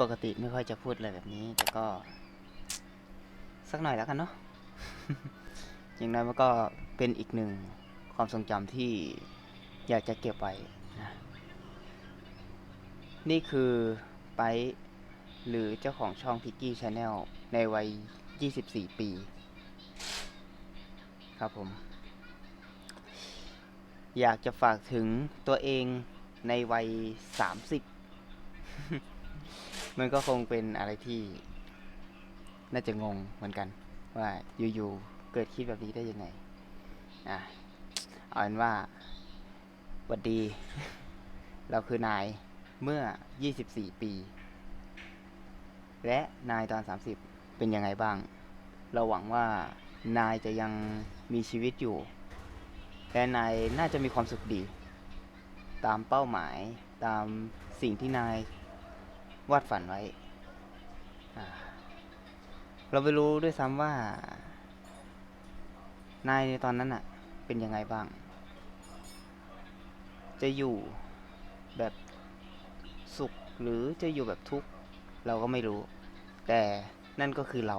ปกติไม่ค่อยจะพูดอะไรแบบนี้ แต่ก็ สักหน่อยแล้วกันเนาะอย่างน้อยมันก็เป็นอีกหนึ่งความทรงจำที่อยากจะเก็บไว้นะนี่คือไปหรือเจ้าของช่อง Piggy Channel ในวัย 24 ปี ครับผม อยากจะฝากถึงตัวเอง ในวัย30มันก็คงเป็นอะไรที่ น่าจะงงเหมือนกัน ว่าอยู่ๆเกิดคิดแบบนี้ได้ยังไง อะเอาเป็นว่าหวัดดี เราคือนายเมื่อ 24 ปี และนายตอน 30 เป็นยังไงบ้าง เราหวังว่านายจะยังมีชีวิตอยู่ และนายน่าจะมีความสุขดี ตามเป้าหมายตามสิ่งที่นายวาดฝันไว้ เราไม่รู้ด้วยซ้ำว่า นายในตอนนั้นอะเป็นยังไงบ้าง จะอยู่แบบสุขหรือจะอยู่แบบทุกข์เราก็ไม่รู้ แต่นั่นก็คือเรา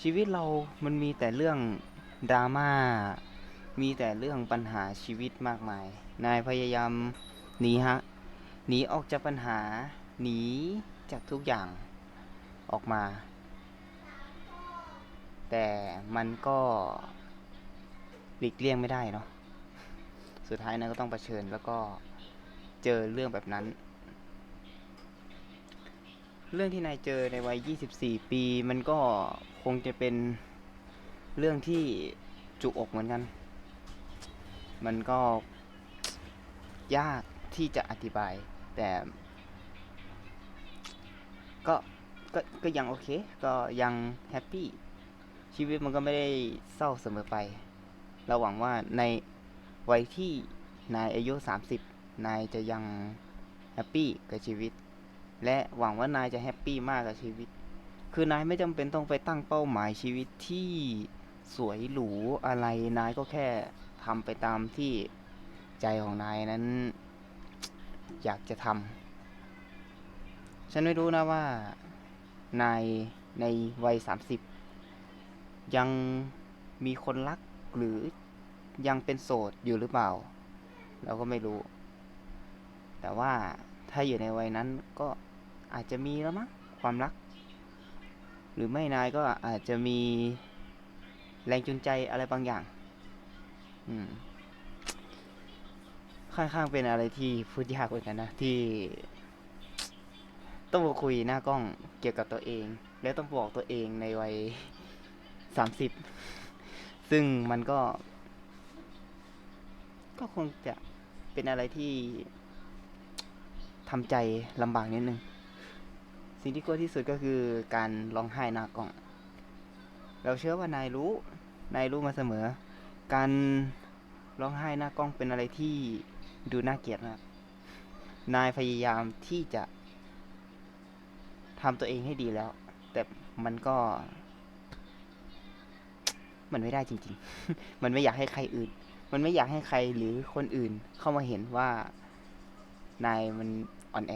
ชีวิตเรามันมีแต่เรื่องดราม่า มีแต่เรื่องปัญหาชีวิตมากมาย นายพยายามหนีฮะ หนีออกจากปัญหา หนีจากทุกอย่างออกมา แต่มันก็หลีกเลี่ยงไม่ได้เนาะ สุดท้ายนายก็ต้องเผชิญแล้วก็เจอเรื่องแบบนั้น เรื่องที่นายเจอในวัย 24 ปี มันก็คงจะเป็นเรื่องที่จุกอกเหมือนกัน มันก็ยากที่จะอธิบาย แต่ ก็ก็ก็ยังโอเค ก็ยังแฮปปี้ชีวิตมันก็ไม่ได้เศร้าเสมอไป เราหวังว่าในวัยที่นายอายุ 30 นายจะยังแฮปปี้กับชีวิต และหวังว่านายจะแฮปปี้มากกับชีวิต คือนายไม่จำเป็นต้องไปตั้งเป้าหมายชีวิตที่สวยหรูอะไร นายก็แค่ ทำไปตามที่ใจของนายนั้น อยากจะทำฉันไม่รู้นะว่านายในวัย30ยังมีคนรักหรือยังเป็นโสดอยู่หรือเปล่า เราก็ไม่รู้ แต่ว่าถ้าอยู่ในวัยนั้นก็อาจจะมีแล้วมั้งความรัก หรือไม่นายก็อาจจะมีแรงจูงใจอะไรบางอย่าง อืมค่อนข้างเป็นอะไรที่พูดยากเหมือนกันนะที่ ต้องมาคุยหน้ากล้องเกี่ยวกับตัวเอง แล้วต้องบอกตัวเองในวัยสามสิบซึ่งมันก็ ก็คงจะเป็นอะไรที่ทำใจลำบากนิดนึง สิ่งที่กลัวที่สุดก็คือการร้องไห้หน้ากล้อง เราเชื่อว่านายรู้ นายรู้มาเสมอ การร้องไห้หน้ากล้องเป็นอะไรที่ดูน่าเกลียดมาก นายพยายามที่จะทำตัวเองให้ดีแล้ว แต่มันก็ มันไม่ได้จริง ๆ มันไม่อยากให้ใครอื่น มันไม่อยากให้ใครหรือคนอื่นเข้ามาเห็นว่า นายมันอ่อนแอ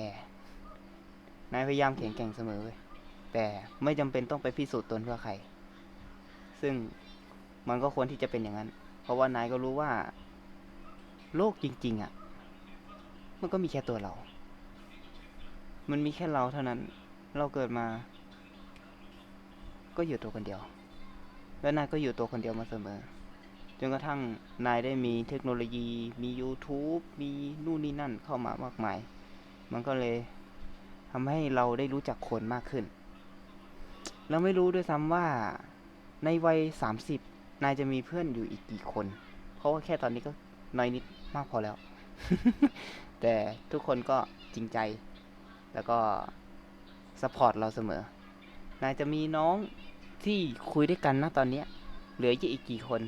นายพยายามแข็งแกร่งเสมอเว้ยแต่ไม่จำเป็นต้องไปพิสูจน์ตนเพื่อใคร ซึ่งมันก็ควรที่จะเป็นอย่างนั้น เพราะว่านายก็รู้ว่า โลกจริง ๆอะ มันก็มีแค่ตัวเรา มันมีแค่เราเท่านั้น เราเกิดมา ก็อยู่ตัวคนเดียว และนายก็อยู่ตัวคนเดียวมาเสมอ จนกระทั่งนายได้มีเทคโนโลยี มี YouTube มีนู่นนี่นั่นเข้ามามากมาย มันก็เลยทำให้เราได้รู้จักคนมากขึ้น เราไม่รู้ด้วยซ้ำว่าในวัย30 นายจะมีเพื่อนอยู่อีกกี่คน เพราะว่าแค่ตอนนี้ก็น้อยนิดมากพอแล้ว แต่ทุกคนก็จริงใจ แล้วก็สปอร์ตเราเสมอ นายจะมีน้องที่คุยด้วยกันนะตอนนี้เหลืออีกกี่คน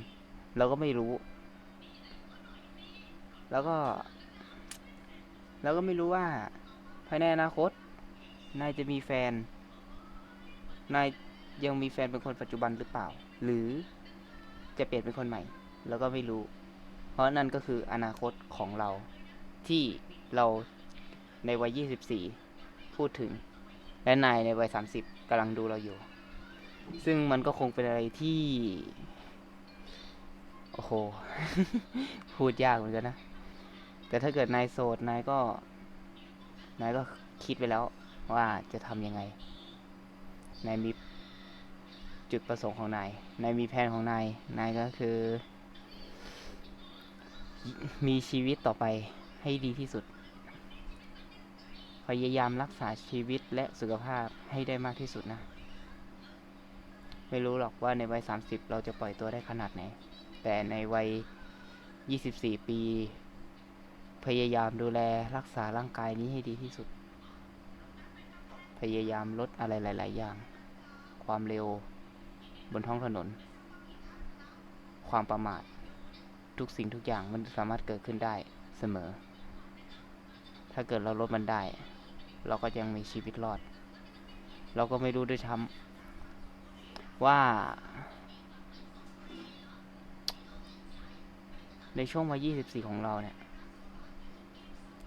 เราก็ไม่รู้ แล้วก็เราก็ไม่รู้ว่าภายในอนาคต นายจะมีแฟน นายยังมีแฟนเป็นคนปัจจุบันหรือเปล่า หรือ จะเปลี่ยนเป็นคนใหม่เราก็ไม่รู้ เพราะนั่นก็คืออนาคตของเราที่เราในวัย 24 พูดถึง และนายในวัย 30กำลังดูเราอยู่ ซึ่งมันก็คงเป็นอะไรที่ โอ้โห พูดยากเหมือนกันนะ แต่ถ้าเกิดนายโสด นายก็ นายก็คิดไปแล้วว่าจะทำยังไง นายมี จุดประสงค์ของนาย นายมีแผนของนาย นายก็คือ มีชีวิตต่อไปให้ดีที่สุด พยายามรักษาชีวิตและสุขภาพให้ได้มากที่สุดนะ ไม่รู้หรอกว่าในวัย 30 เราจะปล่อยตัวได้ขนาดไหน แต่ในวัย 24 ปี พยายามดูแลรักษาร่างกายนี้ให้ดีที่สุด พยายามลดอะไรหลาย ๆ อย่าง ความเร็ว บนท้องถนน ความประมาท ทุกสิ่งทุกอย่างมันสามารถเกิดขึ้นได้เสมอ ถ้าเกิดเราลดมันได้ เราก็ยังมีชีวิตรอด เราก็ไม่รู้ด้วยซ้ำว่า ในช่วงวัย24 ของเราเนี่ย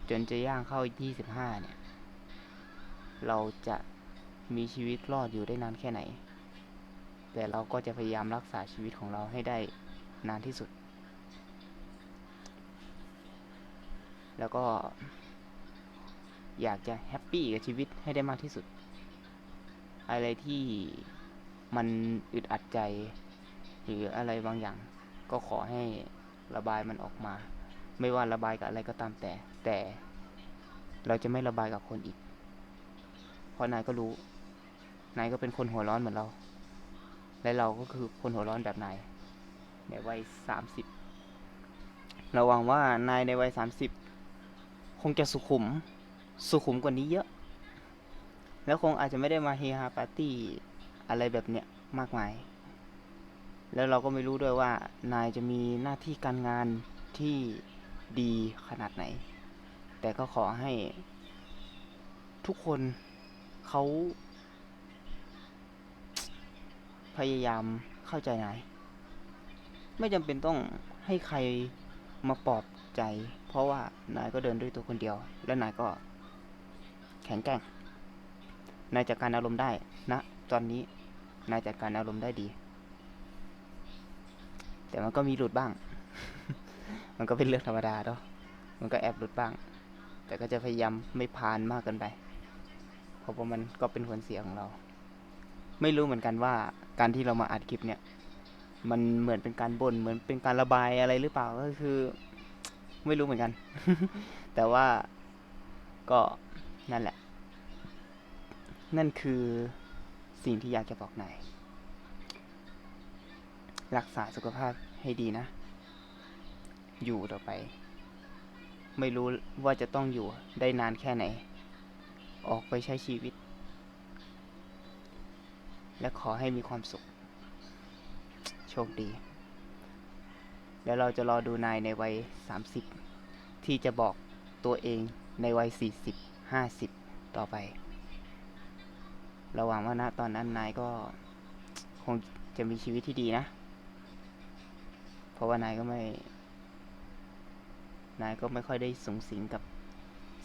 จนจะย่างเข้า 25 เนี่ย เราจะมีชีวิตรอดอยู่ได้นานแค่ไหน แต่เราก็จะพยายามรักษาชีวิตของเราให้ได้นานที่สุด แล้วก็ อยากจะแฮปปี้กับชีวิตให้ได้มากที่สุด อะไรที่มันอึดอัดใจ หรืออะไรบางอย่าง ก็ขอให้ระบายมันออกมา ไม่ว่าระบายกับอะไรก็ตามแต่ แต่เราจะไม่ระบายกับคนอีก เพราะนายก็รู้ นายก็เป็นคนหัวร้อนเหมือนเรา และเราก็คือคนหัวร้อนแบบนายในวัยสามสิบเราหวังว่านายในวัยสามสิบคงจะสุขุมสุขุมกว่านี้เยอะ แล้วคงอาจจะไม่ได้มาเฮฮาปาร์ตี้อะไรแบบเนี้ยมากมาย แล้วเราก็ไม่รู้ด้วยว่านายจะมีหน้าที่การงานที่ดีขนาดไหน แต่ก็ขอให้ทุกคนเขา พยายามเข้าใจนาย ไม่จำเป็นต้องให้ใครมาปลอบใจ เพราะว่านายก็เดินด้วยตัวคนเดียว และนายก็ แข็งแกร่ง นายจัดการอารมณ์ได้นะ ตอนนี้นายจัดการอารมณ์ได้ดี แต่มันก็มีหลุดบ้าง มันก็เป็นเรื่องธรรมดาเนาะมันก็แอบหลุดบ้าง แต่ก็จะพยายามไม่พานมากเกินไป เพราะว่ามันก็เป็นผลเสียของเรา ไม่รู้เหมือนกันว่าการที่เรามาอัดคลิปเนี่ย มันเหมือนเป็นการบน่นเหมือนเป็นการระบายอะไรหรือเปล่าก็คือ ไม่รู้เหมือนกัน แต่ว่าก็นั่นแหละ นั่นคือสิ่งที่อยากจะบอกนายรักษาสุขภาพให้ดีนะ อยู่ต่อไป ไม่รู้ว่าจะต้องอยู่ได้นานแค่ไหน ออกไปใช้ชีวิต และขอให้มีความสุข โชคดี แล้วเราจะรอดูนายในวัย 30 ที่จะบอกตัวเองในวัย 40 50 ต่อไป ระหวังว่าณตอนนั้นนายก็คงจะมีชีวิตที่ดีนะ เพราะว่านายก็ไม่ นายก็ไม่ค่อยได้สูงสิงกับ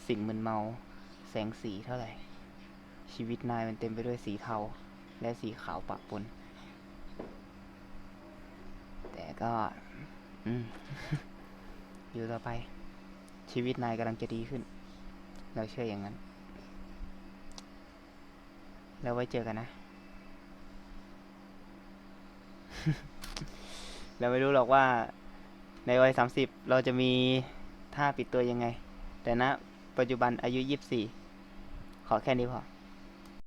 สิ่งมึนเมา แสงสีเท่าไหร่ ชีวิตนายมันเต็มไปด้วยสีเทา และสีขาวปะปน แต่ก็ อืม อยู่ต่อไป ชีวิตนายกำลังจะดีขึ้น เราเชื่ออย่างนั้น แล้วไว้เจอกันนะ เราไม่รู้หรอกว่า ในวัยสามสิบเราจะมีท่าปิดตัวยังไง แต่ณปัจจุบันอายุยี่สิบสี่ขอแค่นี้พอ